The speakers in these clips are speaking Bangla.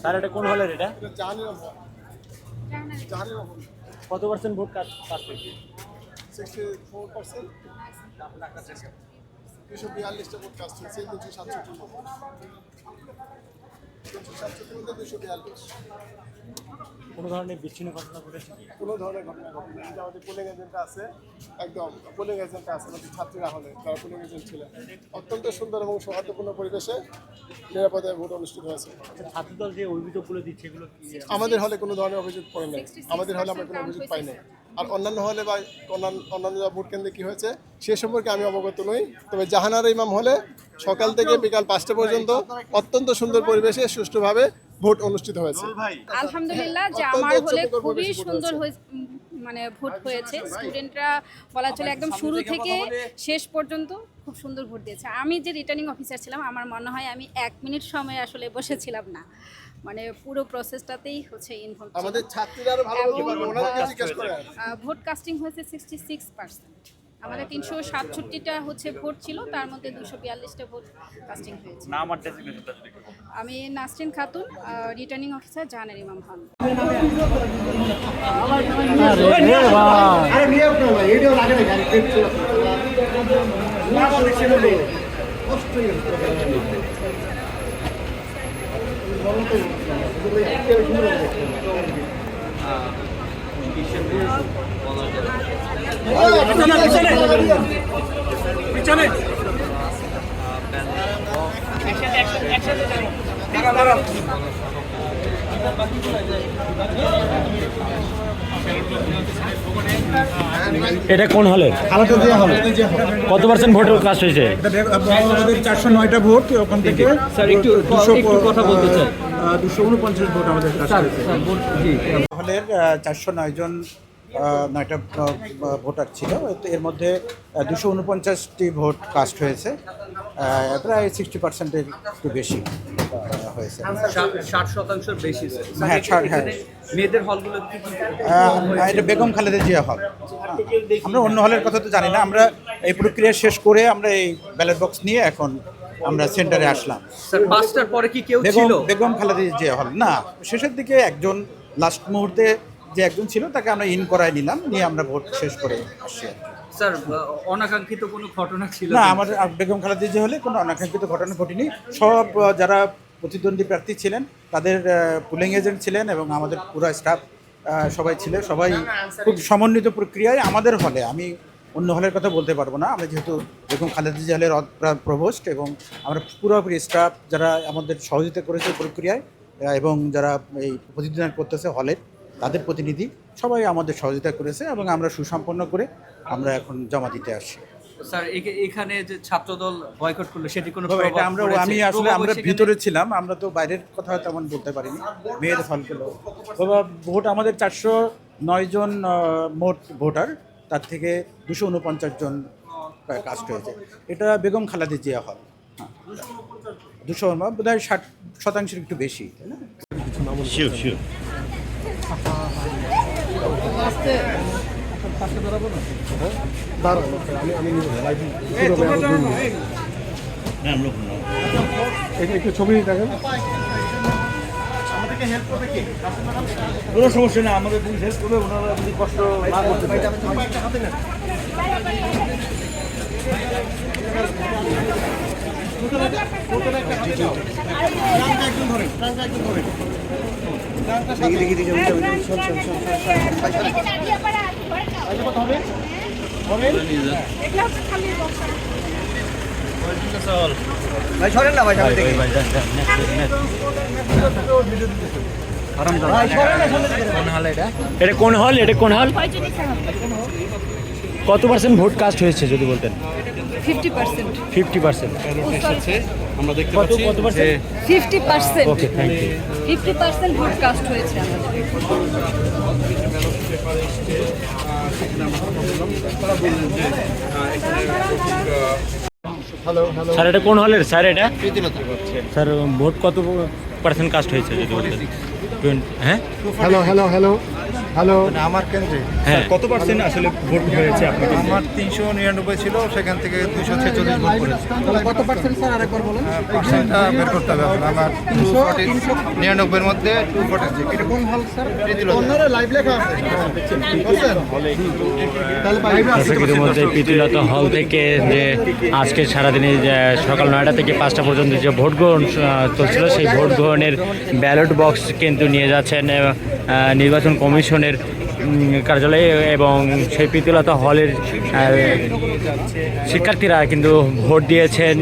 স্যার এটা কোন হলের এটা? কত পার্সেন্ট ভোট কাস্ট কাস্ট হয়েছে সিক্সটি ফোর পার্সেন্ট দুশো বিয়াল্লিশটা ভোট কাস্ট হয়েছে দুশো সাতষট্টি দুশো সাতষট্টির মধ্যে দুশো বিয়াল্লিশ। কোনো ধরনের বিচ্ছিন্ন ঘটনা ঘটেছে কোনো ধরনের ঘটনা ঘটনা। কিন্তু আমাদের পোলিং এজেন্ট আছে একদম পোলিং এজেন্ট আছে আমাদের ছাত্রীরা হলে তারা পোলিং এজেন্ট ছিলেন। অত্যন্ত সুন্দর এবং সৌহার্দ্যপূর্ণ পরিবেশে নিরাপদে ভোট অনুষ্ঠিত হয়েছে। আচ্ছা ছাত্রদল যে অভিযোগগুলো দিচ্ছে এগুলো আমাদের হলে কোনো ধরনের অভিযোগ পড়ে নাই। আমাদের হলে আমরা কোনো অভিযোগ পাই নাই। আর অন্যান্য হলে বা অন্যান্য অন্যান্য ভোট কেন্দ্রে কী হয়েছে সে সম্পর্কে আমি অবগত নই। তবে জাহানার ইমাম হলে সকাল থেকে বিকাল পাঁচটা পর্যন্ত অত্যন্ত সুন্দর পরিবেশে সুষ্ঠুভাবে ভোট অনুষ্ঠিত হয়েছে। আলহামদুলিল্লাহ যে আমার হলে খুবই সুন্দর হয়ে মানে ভোট হয়েছে। স্টুডেন্টরা বলা চলে একদম শুরু থেকে শেষ পর্যন্ত খুব সুন্দর ভোট দিয়েছে। আমি যে রিটার্নিং অফিসার ছিলাম আমার মনে হয় আমি এক মিনিট সময় আসলে বসেছিলাম না। মানে পুরো প্রসেসটাতেই হচ্ছে ইনভলভ আমাদের ছাত্রীরা আরও ভালো বলতে পারবে ওনাদেরকে জিজ্ঞেস করে ভোট কাস্টিং হয়েছে সিক্সটি সিক্স পার্সেন্ট আমাদের তিনশো সাতষট্টিটা হচ্ছে ভোট ছিল তার মধ্যে দুশো বিয়াল্লিশটা ভোট কাস্টিং হয়েছে। নাম আর ডেজিগনেশনটা যদি একটু আমি নাসরিন খাতুন রিটার্নিং অফিসার জাহানের ইমাম হল এটা কোন হলে? আলাদা দেওয়া হবে। কত পার্সেন্ট ভোট কাস্ট হয়েছে? আমাদের চারশো নয়টা ভোট ওখান থেকে স্যার একটু একটু কথা বলতে চাই। দুশো উনপঞ্চাশ ভোট আমাদের হলের চারশো নয় জন নয়টা ভোটার ছিল। এর মধ্যে দুশো উনপঞ্চাশটি ভোট কাস্ট হয়েছে। প্রায় সিক্সটি পার্সেন্টের একটু বেশি। হয়েছে। ষাট শতাংশের বেশি হ্যাঁ, ষাট, হ্যাঁ। মেয়েদের হলগুলো এটা বেগম খালেদা জিয়া হল। আমরা অন্য হলের কথা তো জানি না। আমরা এই প্রক্রিয়া শেষ করে আমরা এই ব্যালট বক্স নিয়ে এখন আমরা সেন্টারে আসলাম। স্যার পাঁচটার পরে কি কেউ বেগম ছিল? বেগম খালেদা জিয়া হল। না শেষের দিকে একজন লাস্ট মুহূর্তে যে একজন ছিল তাকে আমরা ইন করায় নিলাম। নিয়ে আমরা ভোট শেষ করে আসছি। স্যার অনাকাঙ্ক্ষিত কোনো ঘটনা ছিল না? আমার আর বেগম খালেদা জিয়া হলে কোনো অনাকাঙ্ক্ষিত ঘটনা ঘটেনি। সব যারা প্রতিদ্বন্দ্বী প্রার্থী ছিলেন, তাদের পুলিং এজেন্ট ছিলেন এবং আমাদের পুরো স্টাফ সবাই ছিল। সবাই খুব সমন্বিত প্রক্রিয়ায় আমাদের হলে, আমি অন্য হলের কথা বলতে পারব না। আমরা যেহেতু বেগম খালেদা জিয়া হলের প্রভোস্ট এবং আমরা পুরোপুরি স্টাফ যারা আমাদের সহযোগিতা করেছে প্রক্রিয়ায় এবং যারা এই প্রতিদ্বন্দ্বিতা করতেছে হলের তাদের প্রতিনিধি সবাই আমাদের সহযোগিতা করেছে এবং আমরা সুসম্পন্ন করে আমরা এখন জমা দিতে আসছি। স্যার এখানে যে ছাত্রদল বয়কট করল সেটি কোনো এটা আমরা আমি আসলে আমরা ভিতরে ছিলাম আমরা তো বাইরের কথা তেমন বলতে পারিনি। মেয়ের ফলগুলো বাবা ভোট আমাদের চারশো নয় জন মোট ভোটার তার থেকে দুশো উনপঞ্চাশ জন কাস্ট হয়েছে। এটা বেগম খালাদি জিয়া হল। হ্যাঁ দুশো বোধ হয় ষাট শতাংশের একটু বেশি তাই না? একটু ছবি দেখেন কোনো সমস্যা নেই আমাদের পুলিশ হেল্প করবে ওনারা যদি কষ্ট না করতে পারে এটা কোন হল? এটা কোন হল? কত পার্সেন্ট ভোট কাস্ট হয়েছে যদি বলতেন? Fifty percent. Fifty percent. আমরা দেখতে কত কত percent fifty percent. Okay thank you fifty percent vote cast হয়েছে আমাদের। স্যার এটা কোন হলের স্যার এটা? স্যার ভোট কত পার্সেন্ট কাস্ট হয়েছে যদি বলতেন? হ্যাঁ? হ্যালো হ্যালো হ্যালো হ্যালো মানে আমার কেন্দ্রে। হ্যাঁ। কত পার্সেন্ট আসলে ভোট হয়েছে আপনার আমার তিনশো নিরানব্বই ছিল সেখান থেকে দুশো ছেচল্লিশ ভোট করেছে কত পার্সেন্ট স্যার আরেকবার বলেন? পার্সেন্টটা বের করতে হবে আমার ফর্টি নিরানব্বইয়ের মধ্যে টু ফর্টি এটা কোন হল স্যার অন্যরা লাইভ লেখা আছে। ইতিমধ্যে হল থেকে যে আজকে সারাদিনে সকাল নয়টা থেকে পাঁচটা পর্যন্ত যে ভোট গ্রহণ চলছিল সেই ভোট গ্রহণের ব্যালট বক্স কিন্তু নিয়ে যাচ্ছেন নির্বাচন কমিশনের কার্যালয়ে এবং সেই প্রীতিলতা হলের শিক্ষার্থীরা কিন্তু ভোট দিয়েছেন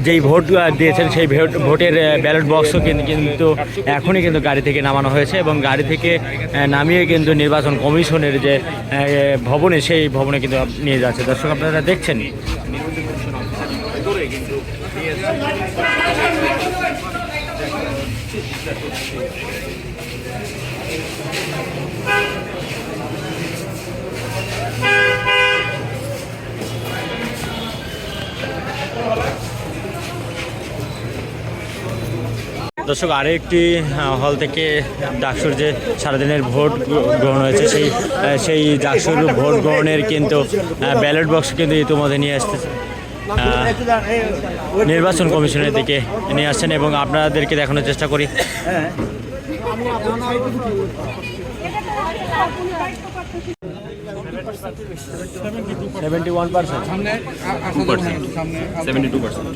যেই ভোট দিয়েছেন সেই ভোট- ভোটের ব্যালট বক্সও কিন্তু কিন্তু এখনই কিন্তু গাড়ি থেকে নামানো হয়েছে এবং গাড়ি থেকে নামিয়ে কিন্তু নির্বাচন কমিশনের যে ভবনে, সেই ভবনে কিন্তু নিয়ে যাচ্ছে। দর্শক, আপনারা দেখছেন? দর্শক, আরেকটি হল থেকে ডাকসুর যে সারাদিনের ভোট গ্রহণ হয়েছে, সেই সেই ডাকসুর ভোট গ্রহণের কিন্তু ব্যালট বক্স কিন্তু ইতিমধ্যে নিয়ে আসতেছে। নির্বাচন কমিশনের দিকে নিয়ে আসছেন এবং আপনাদেরকে দেখানোর চেষ্টা করি। Seventy one percent seventy two percent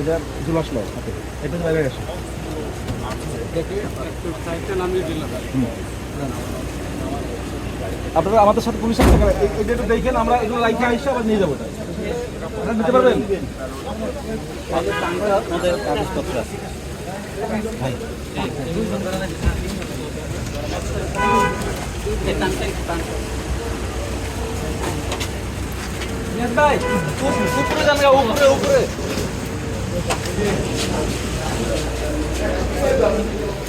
এটা জুলাস লো এটা লাইভে আছে আপনারা আমাদের সাথে পুলিশ আসতে এটা একটু দেখেন, আমরা এগুলো লাইফে আইসা আবার নিয়ে যাব আপনারা নিতে পারবেন? ভাই, উপরে উপরে উপরে। Obrigado.